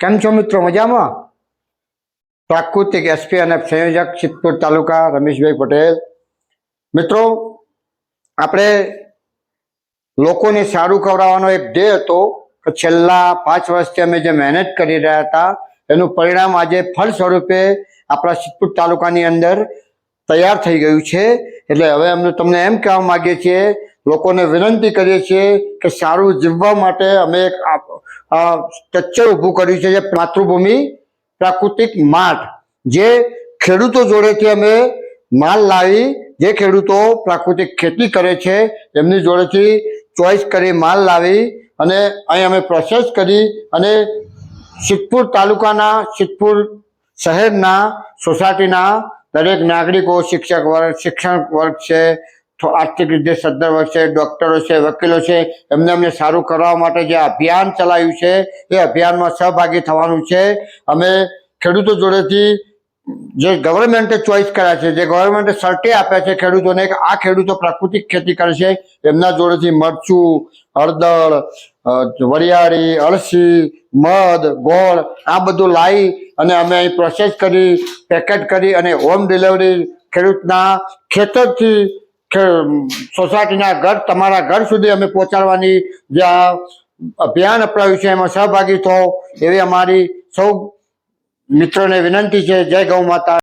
કેમ છો મિત્રો? મજામાં? પ્રાકૃતિક એસપી અને સંયોજક સિદ્ધપુર તાલુકા રમેશભાઈ પટેલ. મિત્રો, આપણે લોકોને સારું ખવડાવવાનો એક ધ્યેય હતો કે છેલ્લા પાંચ વર્ષથી અમે જે મહેનત કરી રહ્યા હતા, એનું પરિણામ આજે ફળ સ્વરૂપે આપણા સિદ્ધપુર તાલુકાની અંદર તૈયાર થઈ ગયું છે. એટલે હવે અમે તમને એમ કહેવા માગીએ છીએ, લોકોને વિનંતી કરીએ છીએ કે સારું જીવવા માટે અમે એક સ્ટ્રક્ચર ઊભું કર્યું છે જે માતૃભૂમિ, પ્રાકૃતિક માર્ટ જે ખેડૂતો જોડેથી અમે માલ લાવી, જે ખેડૂતો પ્રાકૃતિક ખેતી કરે છે, એમની જોડેથી ચોઈસ કરી માલ લાવી અને અહીં અમે પ્રોસેસ કરી અને સિદ્ધપુર તાલુકાના, સિદ્ધપુર શહેરના, સોસાયટીના દરેક નાગરિકો, શિક્ષક વર્ગ, શિક્ષણ વર્ગ છે આર્થિક રીતે સદ્ધર છે ડૉક્ટરો છે, વકીલો છે, એમને અમને સારું કરવા માટે જે અભિયાન ચલાવ્યું છે, એ અભિયાનમાં સહભાગી થવાનું છે. અમે ખેડૂતો જોડેથી જે ગવર્મેન્ટે ચોઈસ કર્યા છે, જે ગવર્મેન્ટે સર્ટે આપ્યા છે ખેડૂતોને આ ખેડૂતો પ્રાકૃતિક ખેતી કરે છે, એમના જોડેથી મરચું, હળદર વરિયાળી, અળસી, મધ, ગોળ આ બધું લાવી અને અમે અહીં પ્રોસેસ કરી પેકેટ કરી અને હોમ ડિલિવરી ખેડૂતના ખેતરથી સોસાયટીના ઘર, તમારા ઘર સુધી અમે પહોંચાડવાની જે આ અભિયાન અપનાવ્યું છે, એમાં સહભાગી થો, એવી અમારી સૌ મિત્રોને વિનંતી છે. જય ગૌ માતા.